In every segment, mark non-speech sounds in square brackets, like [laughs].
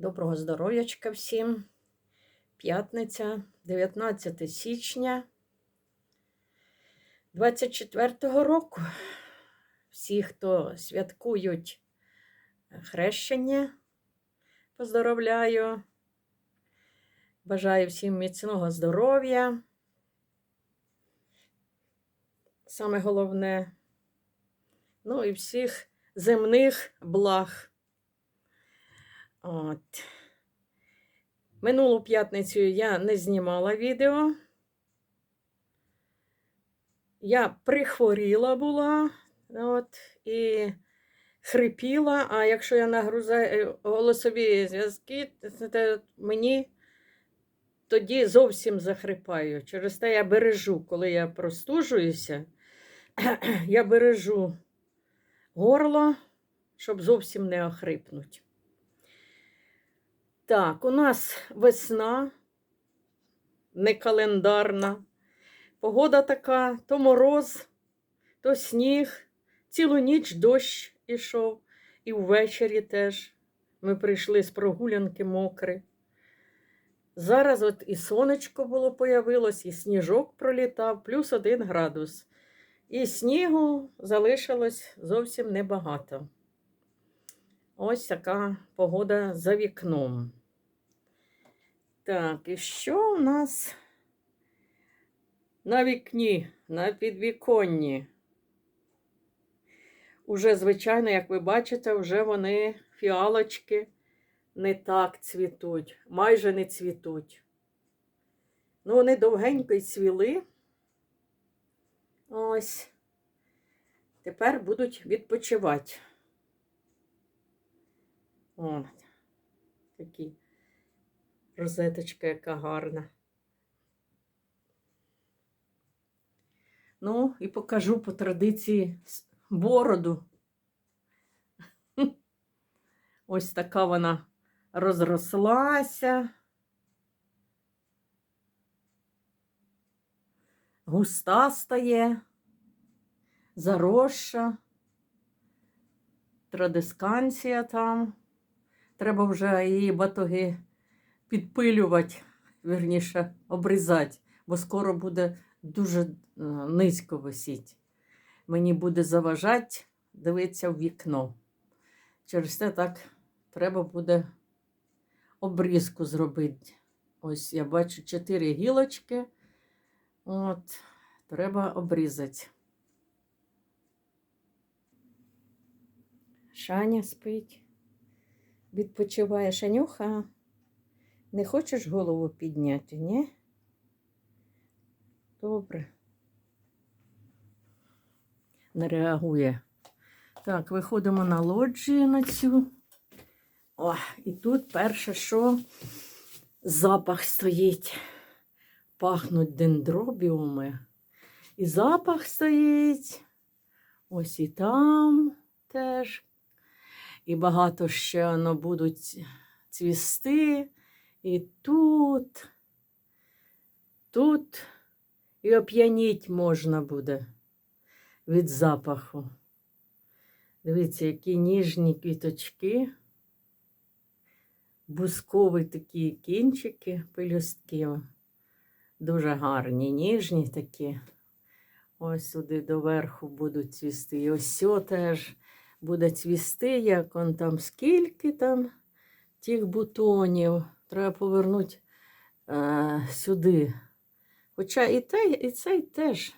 Доброго здоров'ячка всім. П'ятниця, 19 січня 24-го року. Всі, хто святкують хрещення, поздоровляю. Бажаю всім міцного здоров'я. Саме головне, ну і всіх земних благ. От. Минулу п'ятницю я не знімала відео. Я прихворіла була от, і хрипіла, а якщо я нагрузаю голосові зв'язки, то мені тоді зовсім захрипаю. Через те я бережу, коли я простужуюся, [clears throat] я бережу горло, щоб зовсім не охрипнуть. Так, у нас весна, не календарна. Погода така, то мороз, то сніг, цілу ніч дощ ішов, і ввечері теж. Ми прийшли з прогулянки мокрі. Зараз от і сонечко було появилось, і сніжок пролітав, плюс один градус. І снігу залишилось зовсім небагато. Ось така погода за вікном. Так, і що у нас на вікні, на підвіконні? Уже, звичайно, як ви бачите, вже вони фіалочки не так цвітуть, майже не цвітуть. Ну, вони довгенько й цвіли. Ось. Тепер будуть відпочивати. О, такі розеточка, яка гарна. Ну, і покажу по традиції бороду. [laughs] Ось така вона розрослася. Густа стає, заросша, традисканція там. Треба вже її батоги підпилювати, верніше, обрізати, бо скоро буде дуже низько висіти. Мені буде заважати дивитися в вікно. Через те так треба буде обрізку зробити. Ось я бачу чотири гілочки. От, треба обрізати. Шаня спить. Відпочиває Шанюха. Не хочеш голову підняти, ні? Добре. Не реагує. Так, виходимо на лоджію на цю. О, і тут перше, що запах стоїть. Пахнуть дендробіуми. І запах стоїть. Ось і там теж. І багато ще воно будуть цвісти. І тут, тут і оп'яніть можна буде від запаху. Дивіться, які ніжні квіточки, бускові такі кінчики, пелюстки. Дуже гарні, ніжні такі. Ось сюди доверху будуть цвісти. І ось теж буде цвісти, як он там, скільки там тих бутонів. Треба повернути е, сюди. Хоча і, те, і цей теж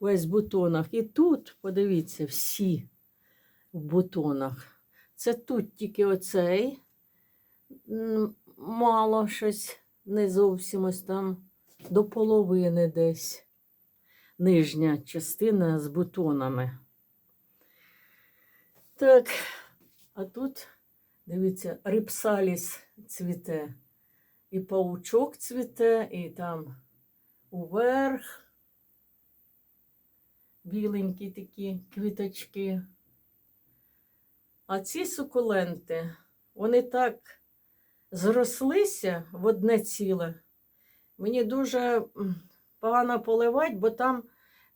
весь в бутонах. І тут, подивіться, всі в бутонах. Це тут тільки оцей. Мало щось, не зовсім ось там до половини десь. Нижня частина з бутонами. Так, а тут, дивіться, рипсаліс цвіте. І паучок цвіте, і там уверх біленькі такі квіточки. А ці сукуленти, вони так зрослися в одне ціле. Мені дуже погано поливати, бо там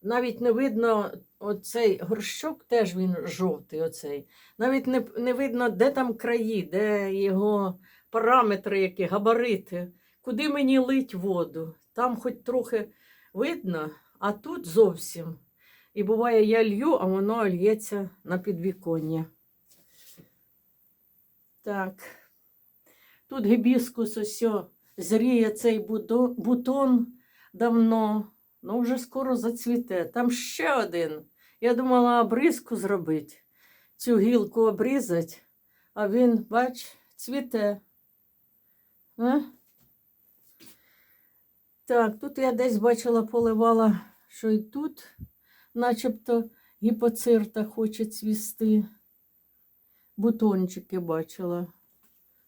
навіть не видно оцей горщок, теж він жовтий. оцей. Навіть не, не видно, де там краї, де його параметри, які габарити, куди мені лить воду. Там хоч трохи видно, а тут зовсім. І буває, я лью, а воно лється на підвіконня. Так. Тут гібіскус ось зріє цей бутон давно, ну вже скоро зацвіте. Там ще один. Я думала обрізку зробити, цю гілку обрізати, а він, бач, цвіте. А? Так, тут я десь бачила, поливала, що і тут, начебто гіпоцирта хоче цвісти. Бутончики бачила.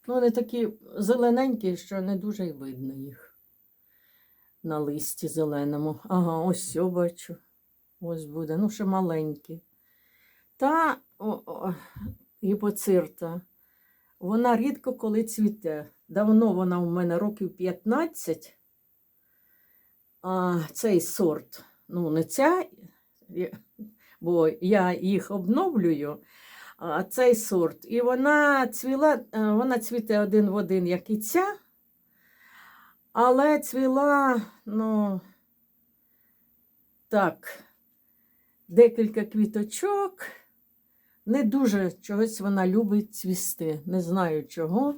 Ну, вони такі зелененькі, що не дуже й видно їх на листі зеленому. Ага, ось все бачу. Ось буде. Ну, ще маленькі. Та о, о, гіпоцирта, вона рідко коли цвіте. Давно вона у мене років 15. А цей сорт, ну, не ця, бо я їх обновлюю, а цей сорт. І вона цвіла, е, вона цвіте один в один, як і ця, але цвіла, ну, так, декілька квіточок. Не дуже чогось вона любить цвісти. Не знаю чого.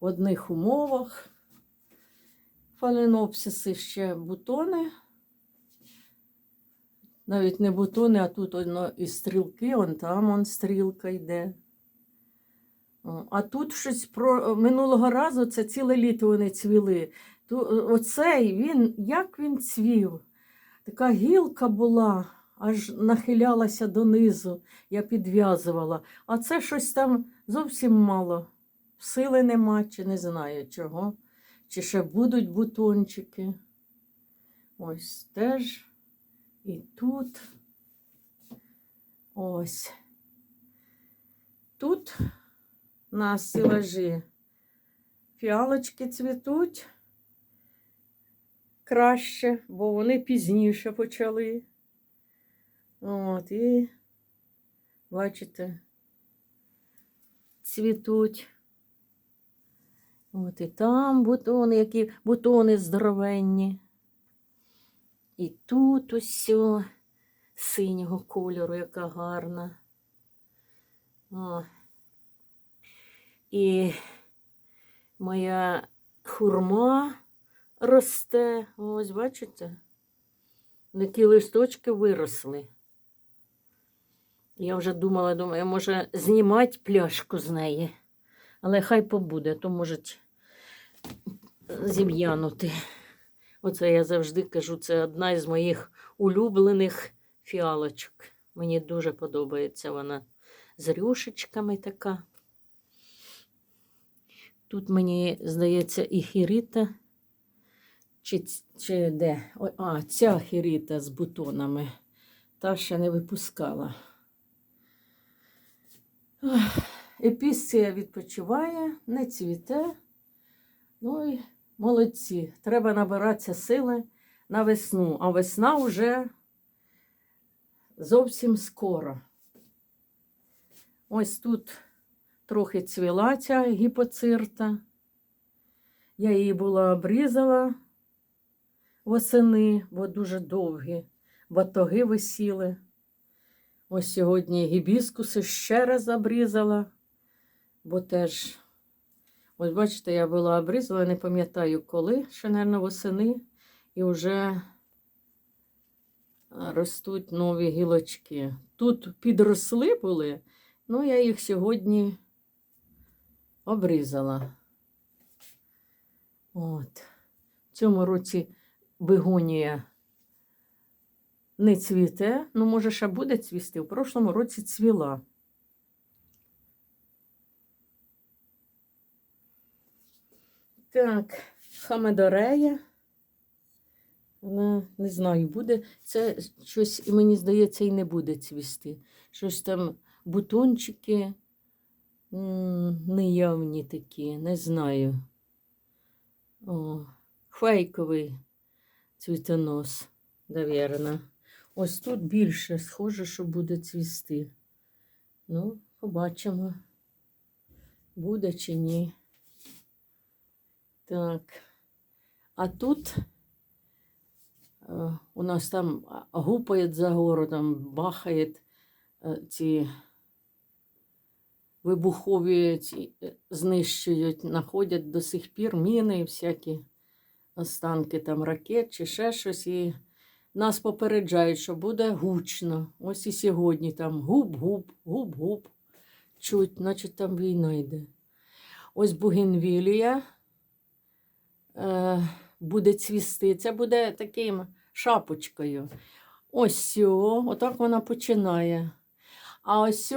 В одних умовах. Фаленопсиси ще бутони. Навіть не бутони, а тут воно і стрілки, вон там он стрілка йде. А тут щось про минулого разу це ціле літо вони цвіли. Оцей він, як він цвів? Така гілка була, аж нахилялася донизу, я підв'язувала. А це щось там зовсім мало. Сили нема, чи не знаю чого. Чи ще будуть бутончики. Ось теж. І тут. Ось. Тут на стелажі фіалочки цвітуть краще, бо вони пізніше почали. От, і, бачите, цвітуть. От і там бутони, які бутони здоровенні. І тут усьо синього кольору, яка гарна. О. І моя хурма росте. Ось, бачите? Такі листочки виросли. Я вже думала, думаю, може знімати пляшку з неї. Але хай побуде, то можуть зім'янути. Оце я завжди кажу, це одна із моїх улюблених фіалочок. Мені дуже подобається вона з рюшечками така. Тут мені здається і хіріта. Чи, чи де? А, ця хіріта з бутонами. Та ще не випускала. Ах, Епісція відпочиває, не цвіте. Ну і молодці. Треба набиратися сили на весну. А весна вже зовсім скоро. Ось тут трохи цвіла ця гіпоцирта. Я її була обрізала восени, бо дуже довгі батоги висіли. Ось сьогодні гібіскуси ще раз обрізала, бо теж, ось бачите, я була обрізала, не пам'ятаю коли, ще, мабуть, восени, і вже ростуть нові гілочки. Тут підросли були, ну я їх сьогодні обрізала. От. В цьому році бегонія не цвіте, ну, може, ще буде цвісти. В прошлому році цвіла. Так, хамедорея. Вона, не знаю, буде. Це щось, і мені здається, і не буде цвісти. Щось там бутончики неявні такі, не знаю. О, фейковий цвітонос, навірно. Ось тут більше схоже, що буде цвісти. Ну, побачимо, буде чи ні. Так. А тут е, у нас там гупає за городом, бахає е, ці вибухові ці, е, знищують, знаходять до сих пір міни всякі останки там ракет чи ще щось. І нас попереджають, що буде гучно. Ось і сьогодні там губ-губ, губ-губ. Чуть, значить там війна йде. Ось Бугенвілія е, буде цвісти. Це буде таким шапочкою. Ось сьо, отак вона починає. А ось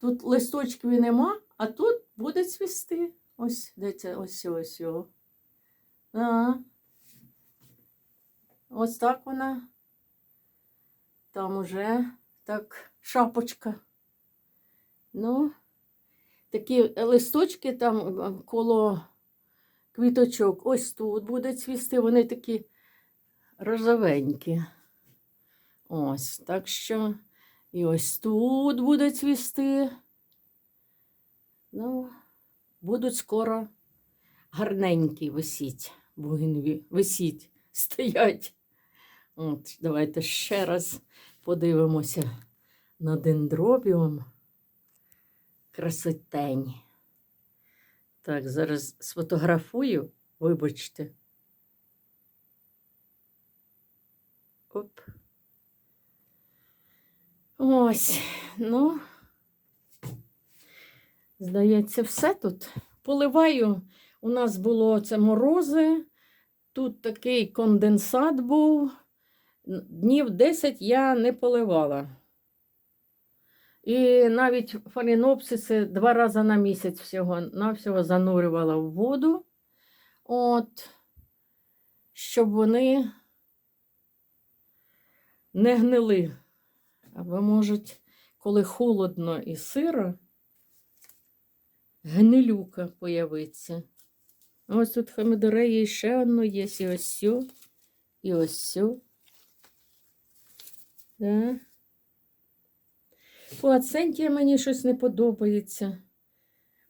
тут листочків нема, а тут буде цвісти. Ось, де це, ось ось сьо. Ага. Ось так вона. Там уже так шапочка. Ну, такі листочки там е, коло квіточок. Ось тут буде цвісти, вони такі розовенькі. Ось, так що і ось тут буде цвісти. Ну, будуть скоро гарненькі висіть, бугенві, висіть, [laughs] стоять. От, давайте ще раз подивимося на дендробіум. Красотень. Так, зараз сфотографую, вибачте. Оп. Ось, ну, здається, все тут. Поливаю. У нас було це морози, тут такий конденсат був. Днів 10 я не поливала. І навіть фалінопсиси два рази на місяць всього навсього занурювала в воду, от, щоб вони не гнили. Або можуть, коли холодно і сиро, гнилюка появиться. Ось тут помідореї ще одно є, і ось сьо, і ось сьо. Да. По ацентія мені щось не подобається.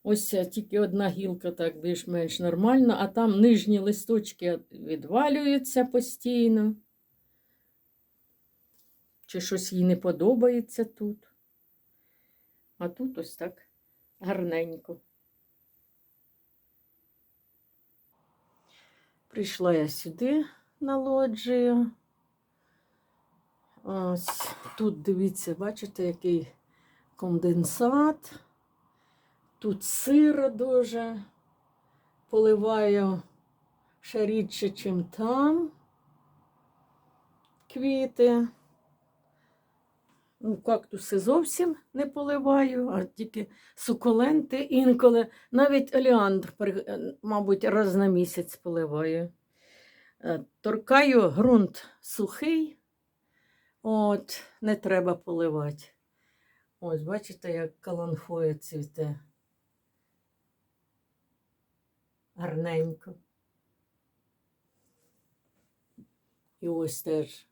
Ось тільки одна гілка так більш-менш нормально, а там нижні листочки відвалюються постійно. Чи щось їй не подобається тут. А тут ось так гарненько. Прийшла я сюди на лоджію. Ось тут дивіться, бачите, який конденсат. Тут сиро дуже. Поливаю ще рідше, чим там. Квіти. Ну, кактуси зовсім не поливаю, а тільки сукуленти інколи. Навіть оліандр, мабуть, раз на місяць поливаю. Е, Торкаю ґрунт сухий. От, не треба поливати. Ось, бачите, як каланхоя цвіте. Гарненько. І ось теж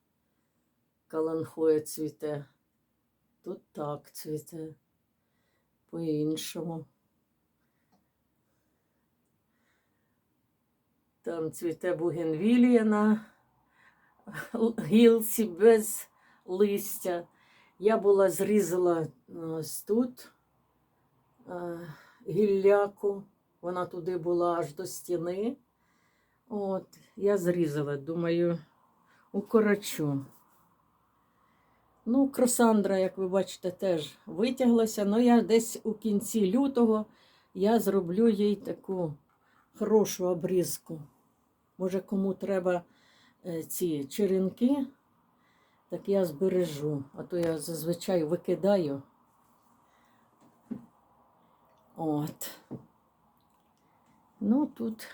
каланхоя цвіте. Тут так цвіте по-іншому. Там цвіте бугенвілія на гілці без листя. Я була зрізала ось тут е, гілляку, вона туди була аж до стіни. От, я зрізала, думаю, укорочу. Ну, кросандра, як ви бачите, теж витяглася, але я десь у кінці лютого я зроблю їй таку хорошу обрізку. Може, кому треба е, ці черенки, так я збережу, а то я зазвичай викидаю. От. Ну, тут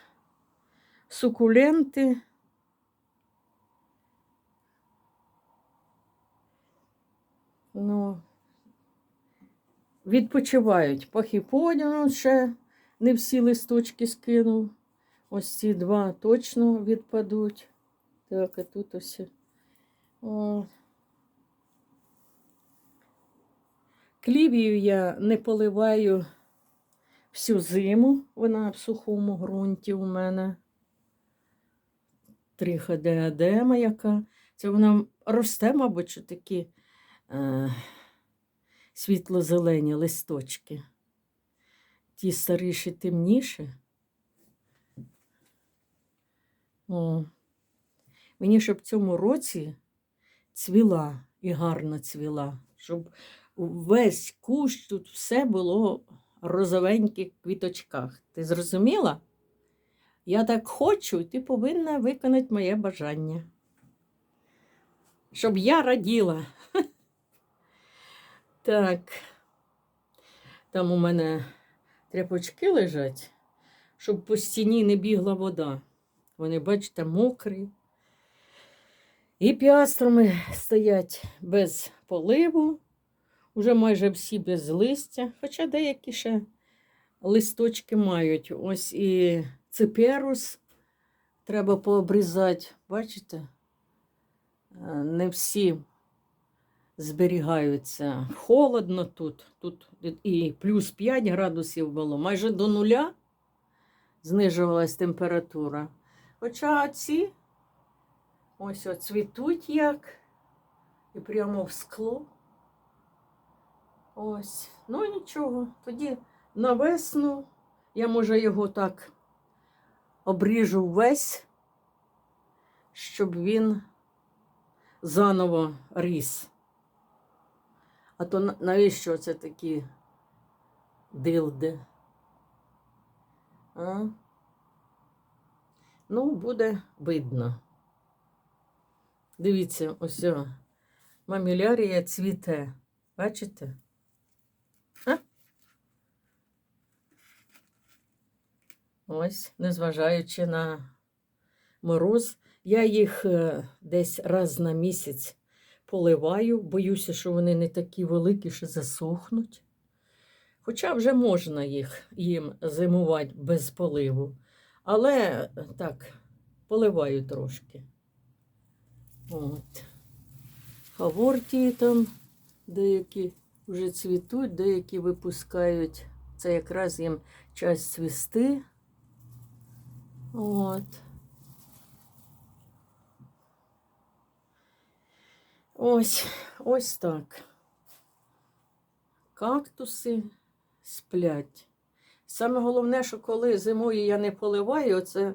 сукуленти. Ну, відпочивають. Пахіподіну ще не всі листочки скинув. Ось ці два точно відпадуть. Так, а тут ось. Клівію я не поливаю всю зиму. Вона в сухому ґрунті у мене. Триходеадема яка. Це вона росте, мабуть, що такі е, світло-зелені листочки. Ті старіші темніші. О. Мені щоб в цьому році цвіла і гарно цвіла, щоб весь кущ тут все було в розовеньких квіточках. Ти зрозуміла? Я так хочу, ти повинна виконати моє бажання. Щоб я раділа. [laughs] Так. Там у мене тряпочки лежать, щоб по стіні не бігла вода. Вони, бачите, мокрі. І піастрами стоять без поливу, уже майже всі без листя, хоча деякі ще листочки мають. Ось і циперус треба пообрізати. Бачите? Е, Не всі зберігаються. Холодно тут. Тут і плюс 5 градусів було, майже до нуля знижувалась температура. Хоча ці ось от цвітуть як, і прямо в скло. Ось, ну нічого. Тоді на весну я, може, його так обріжу весь, щоб він заново ріс. А то навіщо це такі дилди? А? Ну, буде видно. Дивіться, ось мамілярія цвіте. Бачите? А? Ось, незважаючи на мороз, я їх е, десь раз на місяць поливаю, боюся, що вони не такі великі, що засохнуть. Хоча вже можна їх їм зимувати без поливу. Але е, так, поливаю трошки. От. Хавортії там деякі вже цвітуть, деякі випускають. Це якраз їм час цвісти. От. Ось, ось так. Кактуси сплять. Саме головне, що коли зимою я не поливаю, це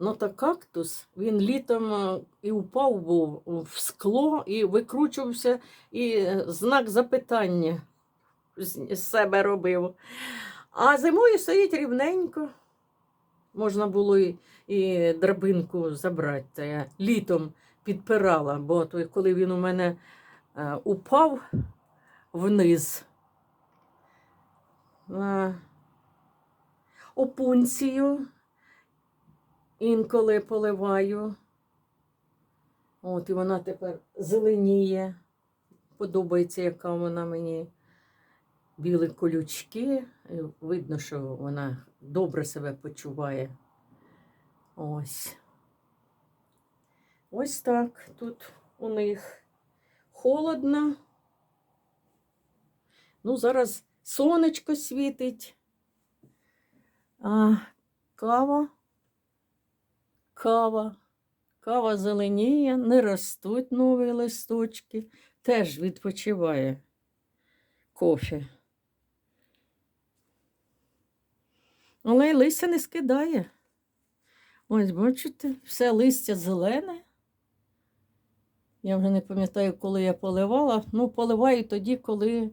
ну, та кактус, він літом е, і упав був в скло, і викручувався, і е, знак запитання з себе робив. А зимою стоїть рівненько. Можна було і, і драбинку забрати. Та я літом підпирала, бо той, коли він у мене е, упав вниз. Е, опунцію інколи поливаю. От, і вона тепер зеленіє. Подобається, яка вона мені. Білі колючки. Видно, що вона добре себе почуває. Ось. Ось так. Тут у них холодно. Ну, зараз сонечко світить. А кава. Кава. Кава зеленіє, не ростуть нові листочки. Теж відпочиває кофе. Але й листя не скидає. Ось, бачите, все листя зелене. Я вже не пам'ятаю, коли я поливала. Ну, поливаю тоді, коли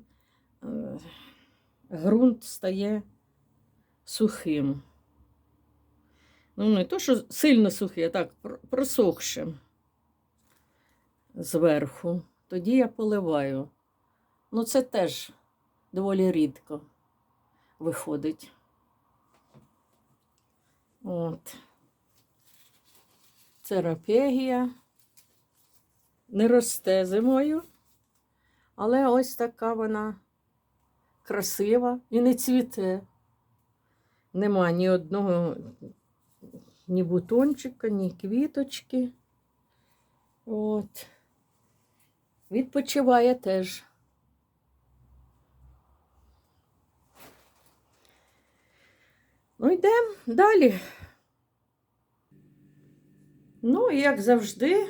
е, ґрунт стає сухим. Ну, не то, що сильно сухий, а так пр- просохшим зверху. Тоді я поливаю. Ну, це теж доволі рідко виходить. От. Церапегія. Не росте зимою, але ось така вона красива і не цвіте. Нема ні одного, ні бутончика, ні квіточки. От. Відпочиває теж. Ну, йдемо далі. Ну, і як завжди,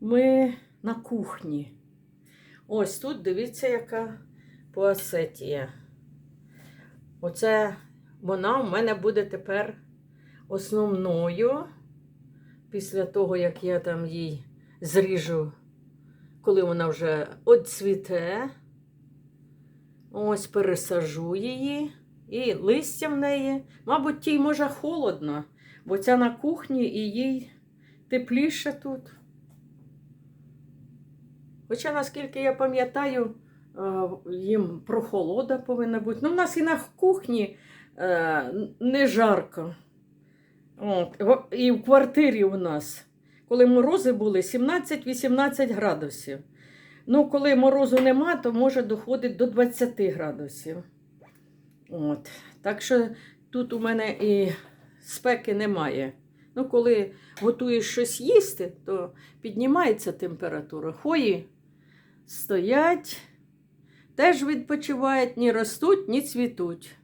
ми на кухні. Ось тут дивіться, яка поасетія. Оце вона у мене буде тепер основною. Після того, як я там їй зріжу, коли вона вже оцвіте. Ось пересажу її. І листя в неї. Мабуть, тій може холодно, бо ця на кухні і їй тепліше тут. Хоча, наскільки я пам'ятаю, е, їм прохолода повинна бути. Ну, в нас і на кухні е, не жарко. От. І в квартирі у нас, коли морози були 17-18 градусів. Ну, коли морозу нема, то може доходить до 20 градусів. От. Так що тут у мене і спеки немає. Ну, коли готуєш щось їсти, то піднімається температура. Хвої стоять, теж відпочивають, ні ростуть, ні цвітуть.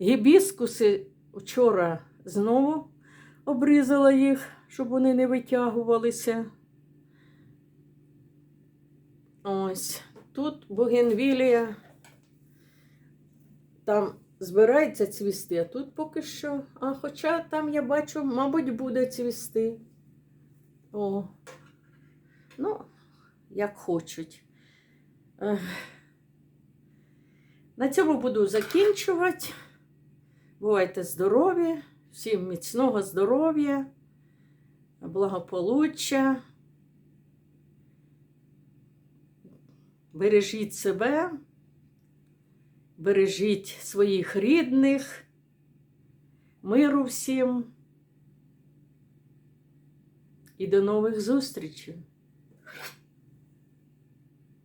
Гібіскуси вчора знову обрізала їх, щоб вони не витягувалися. Ось тут бугенвілія. Там збирається цвісти, а тут поки що. А хоча там я бачу, мабуть, буде цвісти. О. Ну, як хочуть. На цьому буду закінчувати. Бувайте здорові, всім міцного здоров'я, благополуччя. Бережіть себе, бережіть своїх рідних, миру всім і до нових зустрічей!